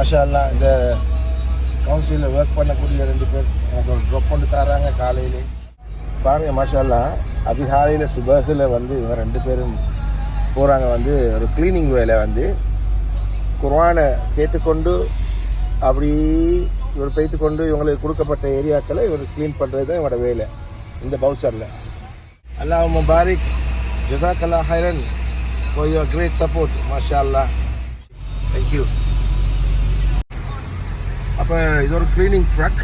மாஷா இந்த கவுன்சிலில் ஒர்க் பண்ணக்கூடிய ரெண்டு பேர் எனக்கு ஒரு ட்ராப் கொண்டு தராங்க காலையிலே. பாருங்க மாஷா அதிகாலையில் சுபகில் வந்து இவங்க ரெண்டு பேரும் போகிறாங்க வந்து ஒரு கிளீனிங் வேலை வந்து. குர்வானை கேட்டுக்கொண்டு அப்படி இவர் பெய்த்து கொண்டு இவங்களுக்கு கொடுக்கப்பட்ட ஏரியாக்களை இவர் க்ளீன் பண்ணுறது தான் இவரோட வேலை. இந்த பவுசரில் அல்லாஹ் முபாரிக் ஜசாக் அல்லா ஹைரன் ஃபார் யுவர் கிரேட் சப்போர்ட் மாஷா அல்லா தேங்க்யூ அப்போ இது ஒரு க்ளீனிங் ட்ரக்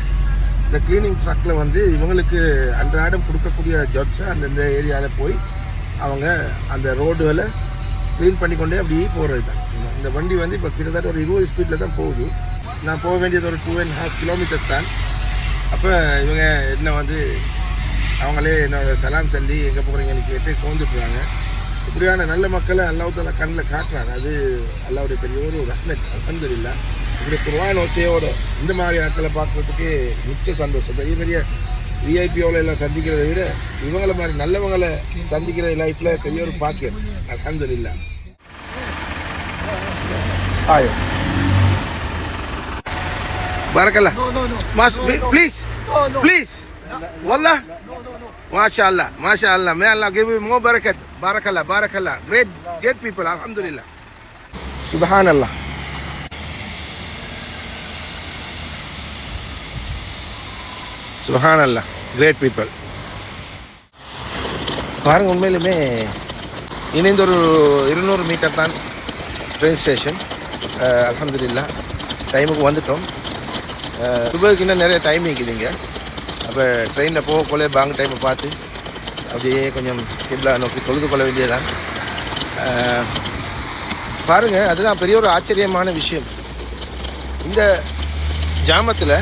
இந்த க்ளீனிங் ட்ரக்கில் வந்து இவங்களுக்கு அன்றாடம் கொடுக்கக்கூடிய ஜாப்ஸை அந்தந்த ஏரியாவில் போய் அவங்க அந்த ரோடுகளை க்ளீன் பண்ணிக்கொண்டே அப்படியே போகிறது தான் இந்த வண்டி வந்து இப்போ கிட்டத்தட்ட ஒரு இருபது ஸ்பீடில் தான் போகுது. நான் போக வேண்டியது ஒரு டூ அண்ட் ஹாஃப் கிலோமீட்டர்ஸ் தான். அப்போ இவங்க என்ன வந்து அவங்களே என்னோட சலாம் சொல்லி எங்கே போகிறீங்கன்னு கேட்டு கோந்துட்டுருவாங்க இப்படியான நல்ல மக்களை அல்லாவுத்தால கண்ணில் காட்டுறாங்க. அது அல்லாவுடைய பெரிய ஒரு ரஹ்மத் அலமது இல்லை இப்படி குர்வான் ஓசையோட இந்த மாதிரி ஆட்களை பார்க்குறதுக்கு மிச்ச சந்தோஷம். பெரிய பெரிய விஐபியோவில் எல்லாம் சந்திக்கிறத விட இவங்களை மாதிரி நல்லவங்களை சந்திக்கிற லைஃப்பில் பெரிய ஒரு பாக்கியம். அலமது இல்லை ஆயோ. பரக்கல்ல. மாஸ் ப்ளீஸ் ப்ளீஸ் வல்லா No, no. please, No, no. please. Wallah. No, no, no. MashaAllah, MashaAllah. May Allah give you more barakat. Barakallah, Barakallah. Great, great people. Alhamdulillah. Subhanallah. Subhanallah. Great people. பாருங்க உண்மையிலுமே இணைந்த ஒரு இருநூறு மீட்டர் தான் train station அலமதுல்லா டைமுக்கு வந்துட்டோம் துபாய்க்கு இன்னும் நிறைய டைம் இருக்குதுங்க இப்போ ட்ரெயினில் போக பேங்க் டைமை பார்த்து அப்படியே கொஞ்சம் கிப்லா நோக்கி தொழுது கொள்ள வேண்டியதான் பாருங்கள் அதுதான் பெரிய ஒரு ஆச்சரியமான விஷயம். இந்த ஜாமத்தில்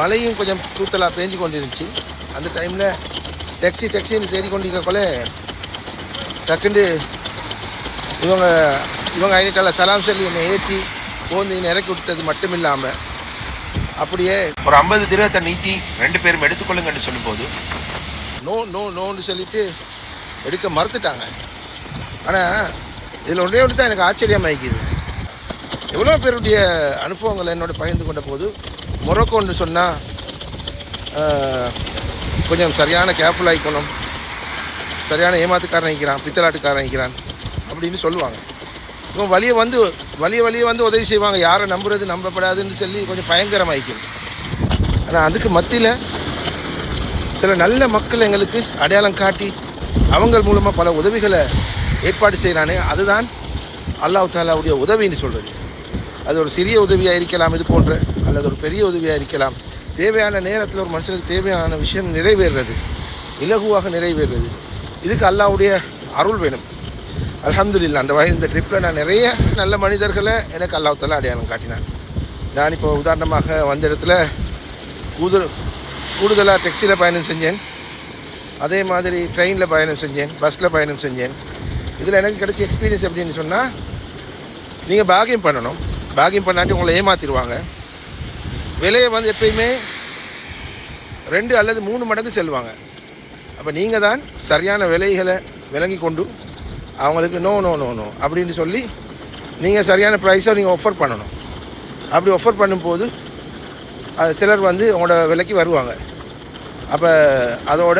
மழையும் கொஞ்சம் தூத்தலாக பேஞ்சு கொண்டிருந்துச்சு. அந்த டைமில் டேக்ஸி டேக்ஸின்னு தேடி கொண்டிருக்கக்குள்ள டக்குண்டு இவங்க இவங்க ஐநூற்றால சலாம் சொல்லி என்னை ஏற்றி போந்து இறக்கி விட்டது மட்டும் இல்லாமல் அப்படியே ஒரு ஐம்பது திரகத்தை நீட்டி ரெண்டு பேரும் எடுத்துக்கொள்ளுங்கன்னு சொல்லும்போது நோ நோ நோன்னு சொல்லிட்டு எடுக்க மறுத்துட்டாங்க. ஆனால் இதில் ஒன்றே ஒன்று தான் எனக்கு ஆச்சரியமாகிக்குது எவ்வளோ பேருடைய அனுபவங்களை என்னோட பகிர்ந்து கொண்ட போது மொரோக்கோன்னு சொன்னால் கொஞ்சம் சரியான கேர்ஃபுல் ஆகிக்கணும் சரியான ஏமாத்துக்காரன் நிற்கிறான் பித்தலாட்டுக்காரன் நிற்கிறான் அப்படின்னு சொல்லுவாங்க. இவன் வழியை வந்து வழிய வழியை வந்து உதவி செய்வாங்க. யாரை நம்புறது நம்பப்படாதுன்னு சொல்லி கொஞ்சம் பயங்கரமாயிக்கும் ஆனால் அதுக்கு மத்தியில் சில நல்ல மக்கள் எங்களுக்கு அடையாளம் காட்டி அவங்கள் மூலமாக பல உதவிகளை ஏற்பாடு செய்கிறானே அதுதான் அல்லாஹ் தாலாவுடைய உதவின்னு சொல்கிறது அது ஒரு சிறிய உதவியாக இருக்கலாம் இது போன்ற அல்லது ஒரு பெரிய உதவியாக இருக்கலாம். தேவையான நேரத்தில் ஒரு மனுஷனுக்கு தேவையான விஷயம் நிறைவேறுறது. இலகுவாக நிறைவேறுறது. இதுக்கு அல்லாஹ்வுடைய அருள் வேணும். அலமதுல்லா அந்த வகை இந்த ட்ரிப்பில் நான் நிறைய நல்ல மனிதர்களை எனக்கு அல்லாஹ் அடையாளம் காட்டினான். நான் இப்போ உதாரணமாக வந்த இடத்துல கூடுதல் கூடுதலாக டெக்ஸியில் பயணம் செஞ்சேன். அதே மாதிரி ட்ரெயினில் பயணம் செஞ்சேன் பஸ்ஸில் பயணம் செஞ்சேன். இதில் எனக்கு கிடைச்ச எக்ஸ்பீரியன்ஸ் எப்படின்னு சொன்னால் நீங்கள் பாகியம் பண்ணணும். பாகியம் பண்ணாட்டி உங்களை ஏமாற்றிடுவாங்க விலையை வந்து எப்பயுமே ரெண்டு அல்லது மூணு மடங்கு செல்வாங்க. அப்போ நீங்கள் தான் சரியான விலைகளை விளங்கி கொண்டு அவங்களுக்கு நோ நோ நோ நோ அப்படின்னு சொல்லி நீங்கள் சரியான ப்ரைஸை நீங்கள் ஆஃபர் பண்ணணும். அப்படி ஆஃபர் பண்ணும்போது அது சிலர் வந்து உங்களோட விலைக்கு வருவாங்க. அப்போ அதோட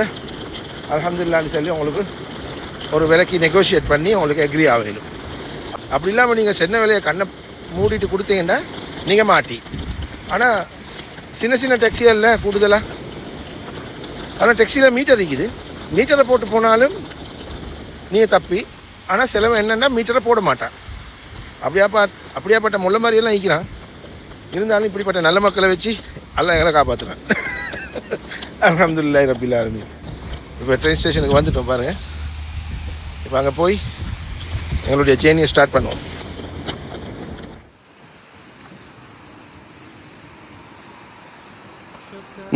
அலமதுல்லான்னு சொல்லி உங்களுக்கு ஒரு விலைக்கு நெகோஷியேட் பண்ணி உங்களுக்கு அக்ரி ஆகணும். அப்படி இல்லாமல் நீங்கள் சின்ன விலையை கண்ணை மூடிட்டு கொடுத்தீங்கன்னா நீங்கள் மாட்டி. ஆனால் சின்ன சின்ன டெக்ஸிகளில் கூடுதலாக ஆனால் டெக்ஸியில் மீட்டர் இருக்குது மீட்டரை போட்டு போனாலும் நீங்கள் தப்பி ஆனால் சிலவன் என்னென்னா மீட்டரை போட மாட்டான். அப்படியாப்பா அப்படியாப்பட்ட முள்ள மாதிரியெல்லாம் நிற்கிறான் இருந்தாலும் இப்படிப்பட்ட நல்ல மக்களை வச்சு எல்லாம் எங்களை காப்பாற்றுறான் அல்ஹம்துலில்லாஹி ரபில் ஆலமீன். இப்போ ட்ரெயின் ஸ்டேஷனுக்கு வந்துட்டோம் பாருங்கள் இப்போ அங்கே போய் எங்களுடைய ஜேர்னியை ஸ்டார்ட் பண்ணுவோம்.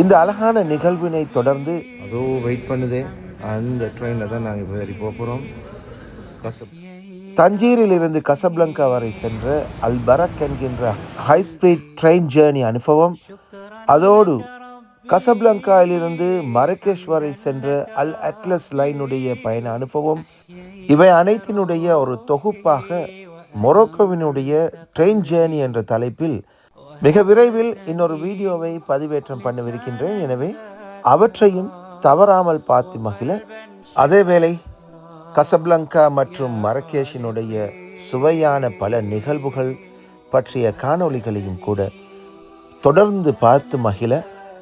இந்த அழகான நிகழ்வினை தொடர்ந்து அதோ வெயிட் பண்ணுது. அந்த ட்ரெயினில் தான் நாங்கள் இப்போ போக போகிறோம் கசப். தஞ்சீரில் இருந்து கசப்லங்கா வரை சென்ற அல் பரக் என்கின்ற ஹை ஸ்பீட் ட்ரெயின் ஜேர்னி அனுபவம். அதோடு கசப்லங்காவிலிருந்து மரகேஷ் வரை சென்ற அல் அட்லஸ் லைனுடைய பயண அனுபவம். இவை அனைத்தினுடைய ஒரு தொகுப்பாக மொரோக்கோவினுடைய ட்ரெயின் ஜேர்னி என்ற தலைப்பில் மிக விரைவில் இன்னொரு வீடியோவை பதிவேற்றம் பண்ணவிருக்கின்றேன். எனவே அவற்றையும் தவறாமல் பார்த்து மகிழ. அதேவேளை கசப்லங்கா மற்றும் மரகேஷினுடைய சுவையான பல நிகழ்வுகள் பற்றிய காணொளிகளையும் கூட தொடர்ந்து பார்த்து மகிழ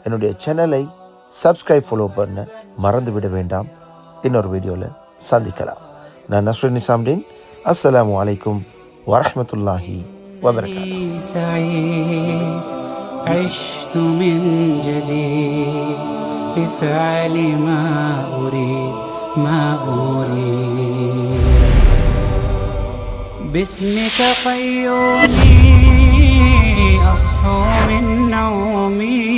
என்னுடைய சேனலை சப்ஸ்கிரைப் ஃபாலோ பண்ண மறந்துவிட வேண்டாம் இன்னொரு வீடியோவில் சந்திக்கலாம் நான் நஸ்ருன் நிசாம்டீன் அஸ்ஸலாமு அலைக்கும் வரஹ்மத்துல்லாஹி வபரகாத்துஹு سعيد عشت من جديد لفعل ما أريد ما أريد. باسمك قيومي أصحو من نومي.